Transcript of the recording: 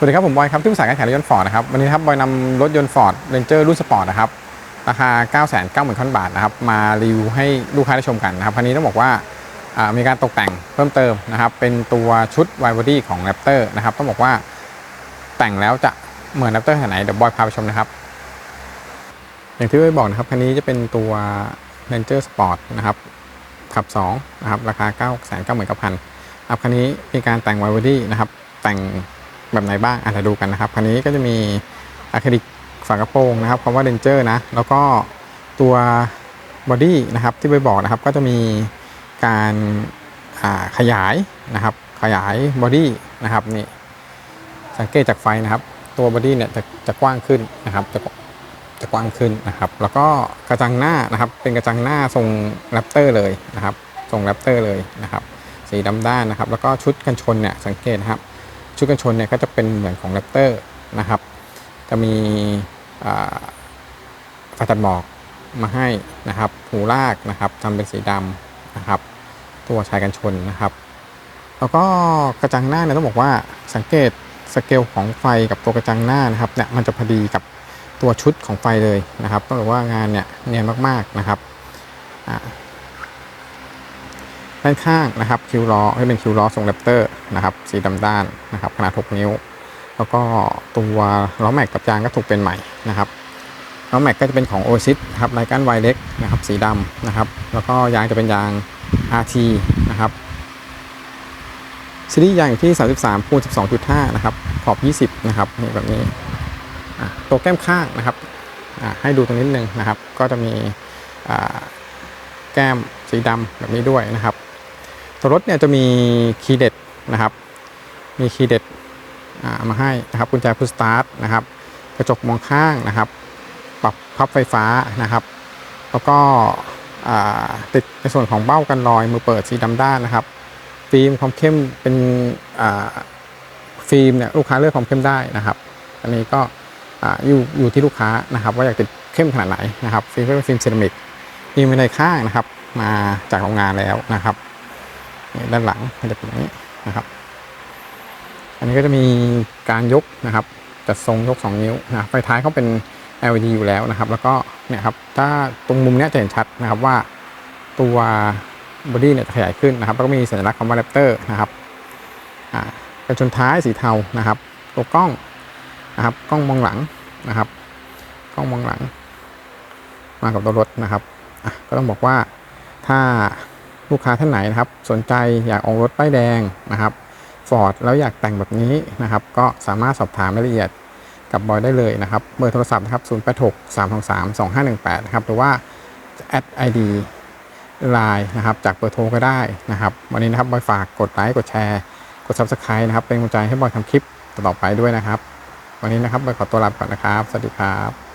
สวัสดีครับ ผมบอยครับที่ปรึกษาการขายรถยนต์ฟอร์ดนะครับวันนี้ครับบอยนำรถยนต์ฟอร์ดเรนเจอร์รุ่นสปอร์ตนะครับราคา 9 9 0 0 0 0 บาทนะครับมารีวิวให้ลูกค้าได้ชมกันนะครับคันนี้ต้องบอกว่ามีการตกแต่งเพิ่มเติมนะครับเป็นตัวชุดไวบอดี้ของ r a p t o r นะครับต้องบอกว่าแต่งแล้วจะเหมือน r a p t o r ขนาดไหนเดี๋ยวบอยพาไปชมนะครับ อย่างที่บอยบอกนะครับคันนี้จะเป็นตัว Ranger Sport นะครับขับ2นะครับราคา 9 9 9 0 0 0ครับคันนี้มีการแต่งไวบอดี้นะครับแต่ง แบบไหนบ้างอะเดี๋ยวดูกันนะครับคันนี้ก็จะมีอะคริลิกฝากระโปรงนะครับคำว่าเดนเจอร์นะ แล้วก็ตัวบอดี้นะครับที่ไปบอกนะครับก็จะมีการขยายนะครับ ขยายบอดี้นะครับนี่สังเกตจากไฟนะครับ ตัวบอดี้เนี่ยจะจะกว้างขึ้นนะครับจะจะกว้างขึ้นนะครับ แล้วก็กระจังหน้านะครับ เป็นกระจังหน้าทรงแรปเตอร์เลยนะครับทรงแรปเตอร์เลยนะครับ สีดำด้านนะครับ แล้วก็ชุดกันชนเนี่ยสังเกตนะครับ ชุดกันชนเนี่ยก็จะเป็นเหมือนของแรปเตอร์นะครับ จะมีอ่าไฟตัดหมอกมาให้นะครับหูลากนะครับทำเป็นสีดำนะครับ ตัวชายกันชนนะครับ แล้วก็กระจังหน้าเนี่ยต้องบอกว่าสังเกตสเกลของไฟกับตัวกระจังหน้านะครับเนี่ยมันจะพอดีกับตัวชุดของไฟเลยนะครับต้องบอกว่างานเนี่ยเนียนมากๆนะครับ ข้างนะครับคิวล้อให้เป็นคิวล้อทรงแรปเตอร์นะครับสีดำด้านนะครับขนาด 6 นิ้ว แล้วก็ตัวล้อแม็กกับยางก็ถูกเป็นใหม่นะครับล้อแม็กก็จะเป็นของ o อซิสครับไลกันไวเล็กนะครับสีดำนะครับ แล้วก็ยางจะเป็นยาง RT นะครับซีรีส์ยางอยู่ที่ 33คูณ12.5 นะครับ ขอบ 20 นะครับนี่แบบนี้ตัวแก้มข้างนะครับให้ดูตรงนิดนึงนะครับ ก็จะมีแก้มสีดำแบบนี้ด้วยนะครับ ตัวรถเนี่ยจะมีคีย์เด็ดนะครับ มีคีย์เด็ดมาให้นะครับกุญแจพุชสตาร์ทนะครับ กระจกมองข้างนะครับ ปรับพับไฟฟ้านะครับ แล้วก็ติดในส่วนของเบ้ากันรอยมือเปิดสีดำด้านนะครับ ฟิล์มความเข้มเป็นฟิล์มเนี่ยลูกค้าเลือกความเข้มได้นะครับ อันนี้ก็ออยู่อยู่ที่ลูกค้านะครับ ว่าอยากติดเข้มขนาดไหนนะครับ ฟิล์มก็เป็นฟิล์มเซรามิกมีบันไดข้างนะครับ มาจากโรงงานแล้วนะครับ ด้านหลังมันจะเป็นอย่างนี้นะครับ อันนี้ก็จะมีการยกนะครับจัดทรงยก 2 นิ้วนะไฟท้ายเขาเป็น LED อยู่แล้วนะครับ แล้วก็เนี่ยครับถ้าตรงมุมนี้จะเห็นชัดนะครับว่าตัวบอดี้เนี่ยขยายขึ้นนะครับแล้วก็มีสัญลักษณ์คำว่าแรปเตอร์นะครับอ่ากระชนท้ายสีเทานะครับ ตัวกล้องนะครับกล้องมองหลังนะครับ กล้องมองหลัง มากับตัวรถนะครับอะก็ต้องบอกว่าถ้า ลูกค้าท่านไหนนะครับ สนใจอยากออกรถป้ายแดงนะครับฟอร์ดแล้วอยากแต่งแบบนี้นะครับ ก็สามารถสอบถามรายละเอียดกับบอยได้เลยนะครับ เบอร์โทรศัพท์นะครับ 086 323 2518 นะครับ หรือว่าแอด ID ไลน์นะครับ จากเบอร์โทรก็ได้นะครับ วันนี้นะครับบอยฝากกดไลค์ กดแชร์ กด Subscribe นะครับ เป็นกำลังใจให้บอยทำคลิปต่อไปด้วยนะครับ วันนี้นะครับบอยขอตัวลาไปก่อนนะครับ สวัสดีครับ